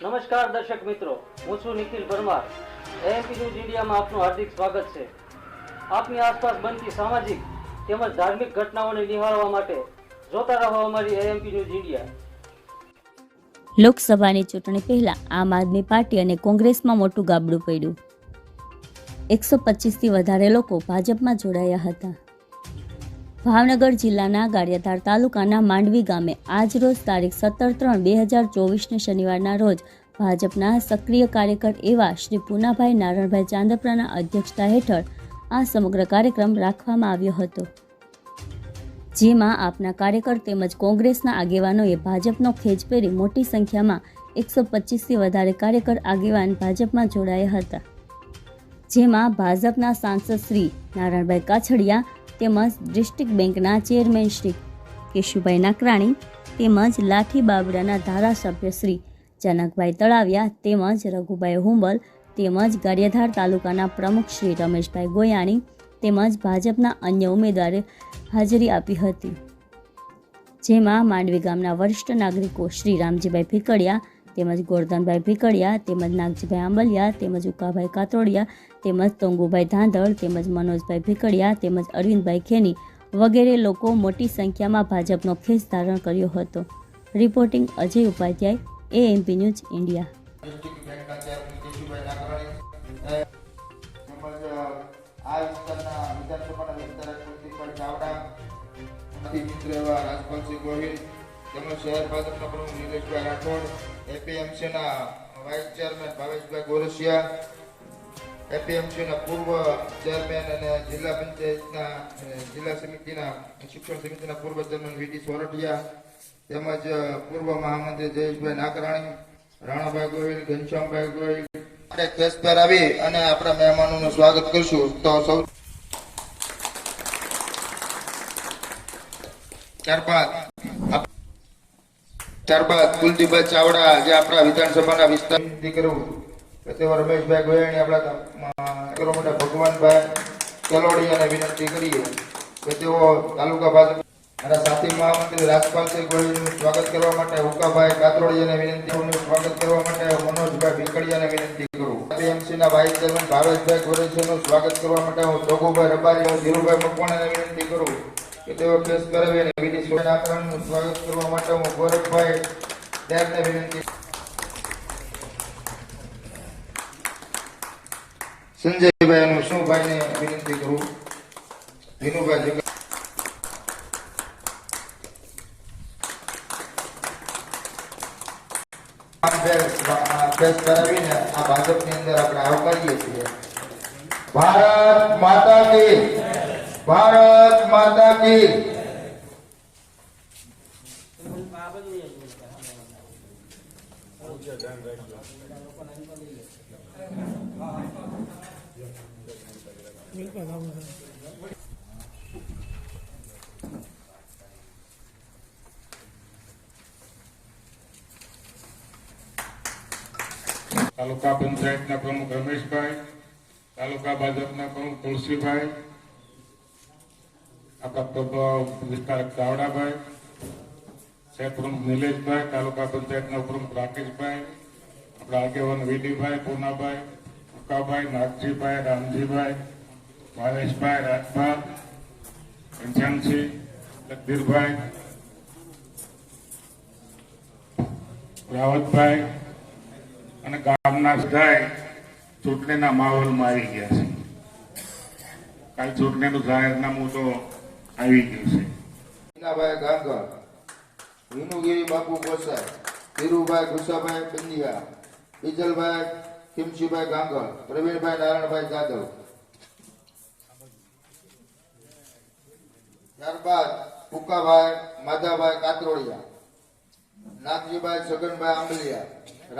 નમસ્કાર દર્શક મિત્રો, હું છું નિખિલ પરમાર. એએમપી ન્યૂઝ ઇન્ડિયામાં આપનું હાર્દિક સ્વાગત છે. આપની આસપાસ બનતી સામાજિક તેમજ ધાર્મિક ઘટનાઓને નિહાળવા માટે જોતા રહો અમારી એએમપી ન્યૂઝ ઇન્ડિયા લોકસભાની ચૂંટણી પહેલા આમ આદમી પાર્ટી અને કોંગ્રેસમાં મોટું ગાબડું પડ્યું. એકસો પચીસથી વધારે લોકો ભાજપમાં જોડાયા હતા. ભાવનગર જિલ્લાના ગારિયાધાર તાલુકાના માંડવી ગામે આજ રોજ તારીખ સત્તર ત્રણ બે હજાર ચોવીસને શનિવારના રોજ ભાજપના સક્રિય કાર્યકર એવા શ્રી પૂનાભાઈ નારણભાઈ ચાંદપરાના અધ્યક્ષતા હેઠળ આ સમગ્ર કાર્યક્રમ રાખવામાં આવ્યો હતો. જેમાં આપના કાર્યકર તેમજ કોંગ્રેસના આગેવાનોએ ભાજપનો ખેજ પહેરી મોટી સંખ્યામાં એકસો પચીસથી વધારે કાર્યકર આગેવાન ભાજપમાં જોડાયા હતા. જેમાં ભાજપના સાંસદ શ્રી નારાયણભાઈ કાછડિયા તેમજ ડિસ્ટ્રિક્ટ બેંકના ચેરમેન શ્રી કેશુભાઈ નાકરાણી તેમજ લાઠી બાબડાના ધારાસભ્ય શ્રી જનકભાઈ તળાવિયા તેમજ રઘુભાઈ હુંબલ તેમજ ગારિયાધાર તાલુકાના પ્રમુખ શ્રી રમેશભાઈ ગોયાણી તેમજ ભાજપના અન્ય ઉમેદવારે હાજરી આપી હતી. જેમાં માંડવી ગામના વરિષ્ઠ નાગરિકો શ્રી રામજીભાઈ ભીકડિયા તેમજ ગોરધનભાઈ ભીકડિયા, તેમજ નાગજીભાઈ આંબલિયા, તેમજ ઉકાભાઈ કાતોડિયા, તેમજ તોંગુભાઈ ધાંધળ, તેમજ મનોજભાઈ ભીકડિયા, તેમજ અરવિંદભાઈ ખેની વગેરે લોકો મોટી સંખ્યામાં ભાજપનો ખેસ ધારણ કર્યો હતો. Reporting Ajay Upadhyay AMP news India આ વિસ્તારના વિધાનસભાના વિસ્તાર ચાવડા રાજપાલસિંહ ગોહિલ તેમજ શહેર ભાજપના પ્રમુખ નિલેશભાઈ રાઠોડ, એપીએમસીના વાઇસ ચેરમેન ભાવેશભાઈ ગોરસિયા, એપીએમસીના પૂર્વ ચેરમેન અને જિલ્લા પંચાયતના જિલ્લા સમિતિના, શિક્ષણ સમિતિના પૂર્વ ચેરમેન વીટી સોરઠિયા, તેમજ પૂર્વ મહામંત્રી જયેશભાઈ નાકરાણી, રાણાભાઈ ગોહિલ, ઘનશ્યામભાઈ ગોહિલ. આપણે કેસ પહેરાવી અને આપણા મહેમાનોનું સ્વાગત કરશું. તો સૌ ત્યારબાદ ત્યારબાદ કુલદીપભાઈ ચાવડા જે આપણા વિધાનસભાના વિસ્તાર વિનંતી કરું કે તેઓ રમેશભાઈ ગોયાણી આપણા અ, માટે ભગવાનભાઈ કેલોડિયાને વિનંતી કરીએ. કે તેઓ તાલુકા ભાજપ મારા સાથી મહામંત્રી રાજપાલસિંહ ગોહિલનું સ્વાગત કરવા માટે હુકાભાઈ કાતરોડિયાને વિનંતી સ્વાગત કરવા માટે મનોજભાઈ ભીકડિયાને વિનંતી કરું. APMC ના વાઇસ ચેરમેન ભાવેશભાઈ ગોરેજીનું સ્વાગત કરવા માટે હું ચોગુભાઈ રબારી હું ધીરુભાઈ મકવાણાને વિનંતી કરું. કે તેઓ કેસ કરાવી અને વિધિ સોનાકરણનું સ્વાગત કરવા માટે હું ગૌરવભાઈ ડેરને વિનંતી સંજયભાઈ અને વિષ્ણુભાઈને વિનંતી કરું? વિનુભાઈ જગા ફેસ કરાવીને આ ભાજપની અંદર આપણે આવકારીએ છીએ. ભારત માતા કી ભારત માતા કી. તાલુકા પંચાયતના પ્રમુખ રમેશભાઈ તાલુકા ભાજપના પ્રમુખ તુલસીભાઈ આપણા વિસ્તારક ચાવડાભાઈ સાહેબ પ્રમુખ નિલેશભાઈ, તાલુકા પંચાયતના પ્રમુખ રાકેશભાઈ, આપણા આગેવાન વિડીભાઈ, પૂનાભાઈ, ઉકાભાઈ, નાગજીભાઈ, રામજીભાઈ ભાવેશભાઈ રાજભાઈ ઘનશ્યામસિંહ, લખબીરભાઈ, રાવતભાઈ અને ગામના બધાય ચૂંટણીના માહોલમાં આવી ગયા છે. કાલ ચૂંટણીનું જાહેરનામું તો આવી ગયું છે. મીનાભાઈ ગાંગર વિનુગીરી બાપુ ગોસાઈ, ધીરુભાઈ ગુસાભાઈ પંડિયા, બીજલભાઈ ખીમસીભાઈ ગાંગર પ્રવીણભાઈ નારાયણભાઈ જાદવ. ત્યારબાદ ફુકાભાઈ માધાભાઈ કાતરોડિયા, નાગજીભાઈ છગનભાઈ આંબલિયા,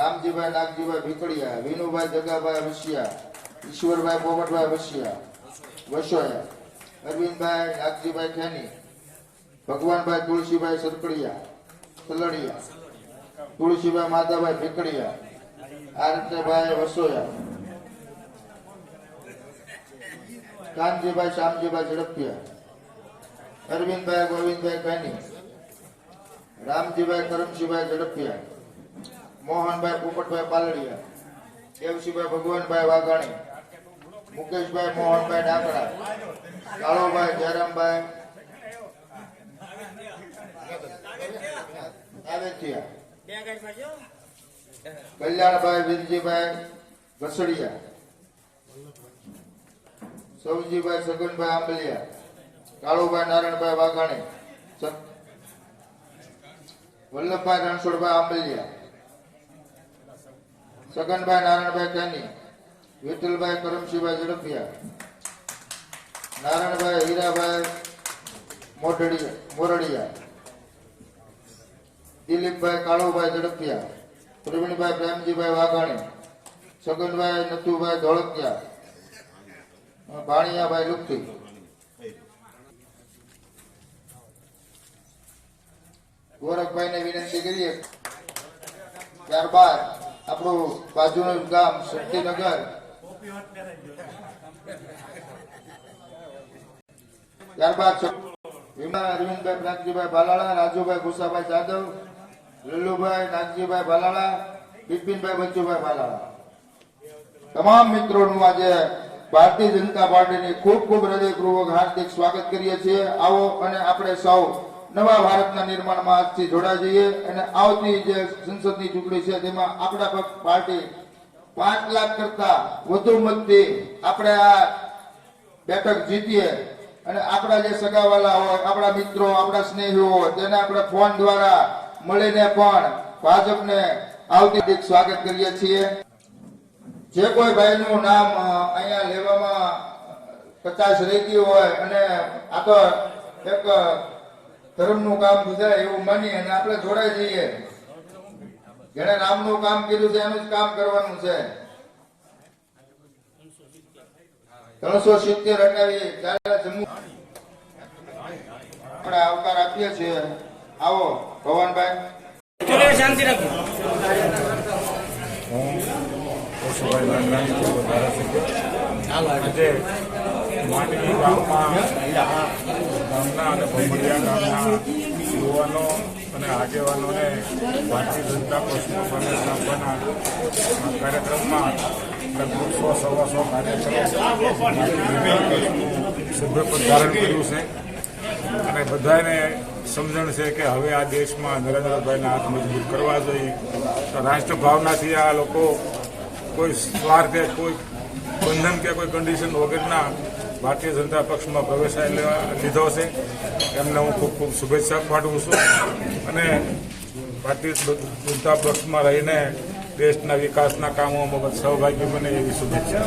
રામજીભાઈ નાગજીભાઈ ભીકડિયા વિનુભાઈ જગાભાઈ વસિયા ઈશ્વરભાઈ પોપટભાઈ વસિયા વસોયા. અરવિંદભાઈ નાગજીભાઈ ખેની ભગવાનભાઈ તુલસીભાઈ સરકડિયા, સલડિયા, તુલસીભાઈ માધાભાઈ ભીકડિયા આરતભાઈ વસોયા, કાનજીભાઈ શ્યામજીભાઈ ઝડપિયા, અરવિંદભાઈ, ગોવિંદભાઈ ખેની રામજીભાઈ કરમશીભાઈ ઝડપિયા, મોહનભાઈ, પોપટભાઈ પાલડિયા, દેવસીભાઈ, ભગવાનભાઈ વાઘાણી મુકેશભાઈ મોહનભાઈ ડાકડા, કાળુભાઈ જયરામભાઈ કલ્યાણભાઈ વીરજીભાઈ ઘસડિયા સૌજીભાઈ સગનભાઈ આંબલિયા, કાળુભાઈ નારાયણભાઈ વાઘાણી વલ્લભભાઈ રણછોડભાઈ આંબલિયા, સગનભાઈ નારાયણભાઈ કાની વિઠ્ઠલભાઈ કરમશીભાઈ ઝડપિયા નારાયણભાઈ હીરાભાઈ મોઢડિયા, મોરડિયા, દિલીપભાઈ કાળુભાઈ ઝડપિયા પ્રવીણભાઈ પ્રેમજીભાઈ વાઘાણી સગનભાઈ નથુભાઈ ધોળકિયા ભાણિયાભાઈ લુખી. ગોરખભાઈને વિનંતી કરીએ. ત્યારબાદ આપણું બાજુનું ગામ શક્તિનગર ત્યારબાદ વિમા અરવિંદભાઈ પ્રાગજીભાઈ ભાલાળા, રાજુભાઈ ગુસાભાઈ જાદવ, લલ્લુભાઈ નાગજીભાઈ ભાલાળા, બિપિનભાઈ બચ્ચુભાઈ ભાલાળા. તમામ મિત્રોનું આજે ભારતીય જનતા પાર્ટીની ખૂબ ખૂબ હૃદયપૂર્વક હાર્દિક સ્વાગત કરીએ છીએ. આવો અને આપણે સૌ નવા ભારતના નિર્માણમાં આજથી જોડાઈ જઈએ અને આવતી જે સંસદની ચૂંટણી છે તેમાં આપણા પાર્ટી પાંચ લાખ કરતા વધુ મતથી આપણે આ બેઠક જીતીએ. અને આપણા જે સગાવાલા હોય, આપણા મિત્રો, આપણા સ્નેહીઓ હોય, તેને આપણે ફોન દ્વારા મળીને પણ ભાજપને આવતી સ્વાગત કરીએ છીએ. જે કોઈ ભાઈનું નામ અહીંયા લેવામાં કચાશ રહી ગયું હોય અને આ તો એક ધર્મનું કામ ગુજરાય એવું માની અને આપણે જોડાઈ જઈએ. જેણે રામનું કામ કર્યું છે એનું જ કામ કરવાનું છે. ત્રણસો સિત્તેર હટાવી ચાલે જમ્મુ. આપણે આવકાર આપીએ છીએ. આવો ભવાનભાઈ. શાંતિ રાખો. આજે માંડવી ગામમાં ગામના અને ભમરિયા ગામના યુવાનો અને આગેવાનોને ભારતીય જનતા પક્ષમાં પ્રવેશ આપવાના કાર્યક્રમમાં લગભગ સો, સવા સો કાર્યકરો સભ્યપદ ધારણ કર્યું છે. અને બધાને સમજણ છે કે હવે આ દેશમાં નરેન્દ્રભાઈના હાથ મજબૂત કરવા જોઈએ. તો રાષ્ટ્ર આ લોકો કોઈ સ્વાર્થે, કોઈ બંધન કે કોઈ કન્ડિશન વગરના ભારતીય જનતા પક્ષમાં પ્રવેશ લેવા લીધો છે. એમને હું ખૂબ ખૂબ શુભેચ્છા પાઠવું છું. અને ભારતીય જનતા પક્ષમાં રહીને દેશના વિકાસના કામોમાં સહભાગી બને એવી શુભેચ્છા.